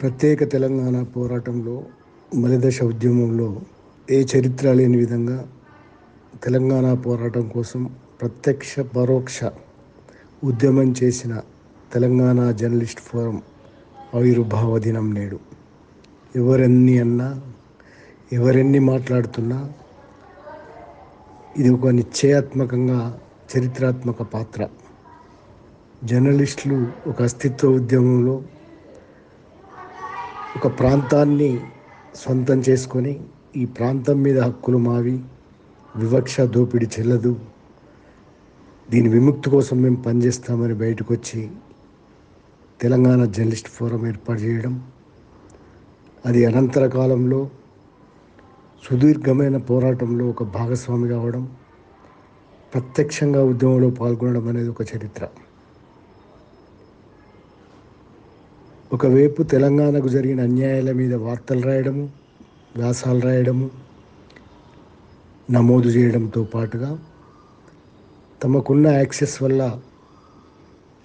ప్రత్యేక తెలంగాణ పోరాటంలో మలిదశ ఉద్యమంలో ఏ చరిత్ర లేని విధంగా తెలంగాణ పోరాటం కోసం ప్రత్యక్ష పరోక్ష ఉద్యమం చేసిన తెలంగాణ జర్నలిస్ట్ ఫోరం ఆవిర్భావ దినం నేడు. ఎవరెన్ని అన్నా ఎవరెన్ని మాట్లాడుతున్నా ఇది ఒక నిశ్చయాత్మకంగా చరిత్రాత్మక పాత్ర. జర్నలిస్టులు ఒక అస్తిత్వ ఉద్యమంలో ఒక ప్రాంతాన్ని సొంతం చేసుకొని ఈ ప్రాంతం మీద హక్కులు మావి వివక్ష దోపిడి చెల్లదు. దీని విముక్తి కోసం మేము పనిచేస్తామని బయటకు వచ్చి తెలంగాణ జర్నలిస్ట్ ఫోరం ఏర్పాటు చేయడం అది అనంతర కాలంలో సుదీర్ఘమైన పోరాటంలో ఒక భాగస్వామి కావడం ప్రత్యక్షంగా ఉద్యమంలో పాల్గొనడం అనేది ఒక చరిత్ర. ఒకవైపు తెలంగాణకు జరిగిన అన్యాయాల మీద వార్తలు రాయడము వ్యాసాలు రాయడము నమోదు చేయడంతో పాటుగా తమకున్న యాక్సెస్ వల్ల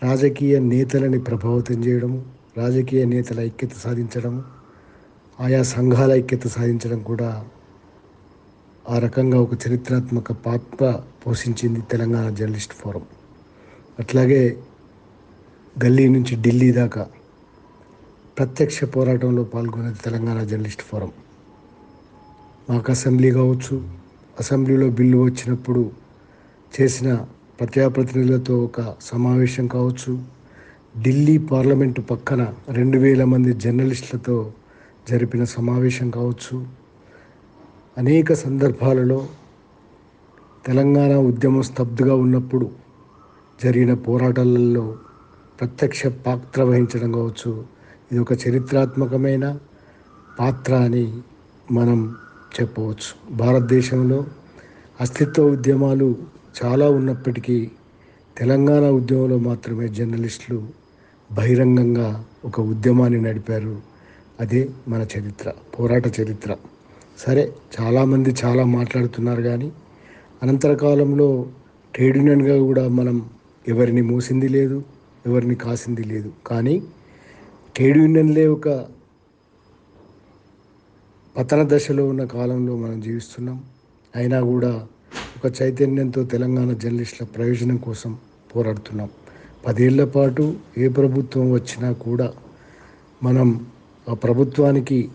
రాజకీయ నేతలని ప్రభావితం చేయడము రాజకీయ నేతల ఐక్యత సాధించడము ఆయా సంఘాల ఐక్యత సాధించడం కూడా ఆ రకంగా ఒక చరిత్రాత్మక పాత్ర పోషించింది తెలంగాణ జర్నలిస్ట్ ఫోరం. అట్లాగే గల్లీ నుంచి ఢిల్లీ దాకా ప్రత్యక్ష పోరాటంలో పాల్గొనేది తెలంగాణ జర్నలిస్ట్ ఫోరం. మాకు అసెంబ్లీ కావచ్చు అసెంబ్లీలో బిల్లు వచ్చినప్పుడు చేసిన ప్రజాప్రతినిధులతో ఒక సమావేశం కావచ్చు ఢిల్లీ పార్లమెంటు పక్కన రెండు వేల మంది జర్నలిస్టులతో జరిపిన సమావేశం కావచ్చు. అనేక సందర్భాలలో తెలంగాణ ఉద్యమం స్తబ్దుగా ఉన్నప్పుడు జరిగిన పోరాటాలలో ప్రత్యక్ష పాత్ర వహించడం కావచ్చు ఇది ఒక చరిత్రాత్మకమైన పాత్ర అని మనం చెప్పవచ్చు. భారతదేశంలో అస్తిత్వ ఉద్యమాలు చాలా ఉన్నప్పటికీ తెలంగాణ ఉద్యమంలో మాత్రమే జర్నలిస్టులు బహిరంగంగా ఒక ఉద్యమాన్ని నడిపారు. అదే మన చరిత్ర పోరాట చరిత్ర. సరే చాలామంది చాలా మాట్లాడుతున్నారు కానీ అనంతర కాలంలో ట్రేడ్ యూనియన్గా కూడా మనం ఎవరిని మూసింది లేదు ఎవరిని కాసింది లేదు. కానీ ట్రేడ్ యూనియన్లే ఒక పతన దశలో ఉన్న కాలంలో మనం జీవిస్తున్నాం. అయినా కూడా ఒక చైతన్యంతో తెలంగాణ జర్నలిస్టుల ప్రయోజనం కోసం పోరాడుతున్నాం. పదేళ్ళ పాటు ఏ ప్రభుత్వం వచ్చినా కూడా మనం ఆ ప్రభుత్వానికి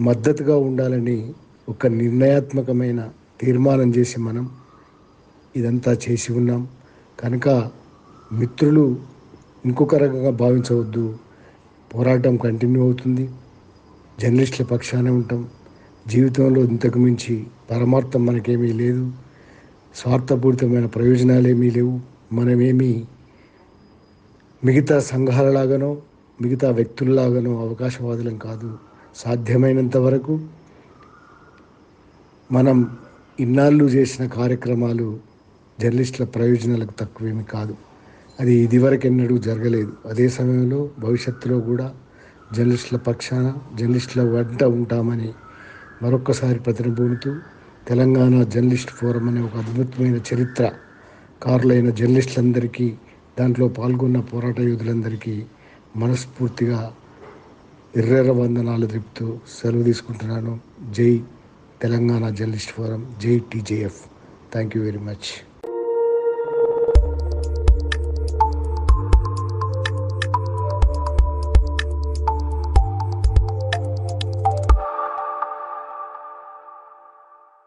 మద్దతుగా ఉండాలని ఒక నిర్ణయాత్మకమైన తీర్మానం చేసి మనం ఇదంతా చేసి ఉన్నాం. కనుక మిత్రులు ఇంకొక రకంగా భావించవద్దు. పోరాటం కంటిన్యూ అవుతుంది. జర్నలిస్టుల పక్షానే ఉంటాం. జీవితంలో ఇంతకు మించి పరమార్థం మనకేమీ లేదు. స్వార్థపూరితమైన ప్రయోజనాలేమీ లేవు. మనమేమి మిగతా సంఘాలలాగానో మిగతా వ్యక్తుల్లాగానో అవకాశవాదులం కాదు. సాధ్యమైనంత వరకు మనం ఇన్నాళ్ళు చేసిన కార్యక్రమాలు జర్నలిస్టుల ప్రయోజనాలకు తక్కువేమి కాదు. అది ఇదివరకు ఎన్నడూ జరగలేదు. అదే సమయంలో భవిష్యత్తులో కూడా జర్నలిస్టుల పక్షాన జర్నలిస్టుల వంట ఉంటామని మరొక్కసారి ప్రతినబూనుతూ తెలంగాణ జర్నలిస్ట్ ఫోరం అనే ఒక అద్భుతమైన చరిత్ర కారులైన జర్నలిస్టులందరికీ దాంట్లో పాల్గొన్న పోరాట యోధులందరికీ మనస్ఫూర్తిగా ఎర్రెర్ర వందనాలు తెలుపుతూ సెలవు తీసుకుంటున్నాను. జై Telangana journalist forum Jai TJF. Thank you very much.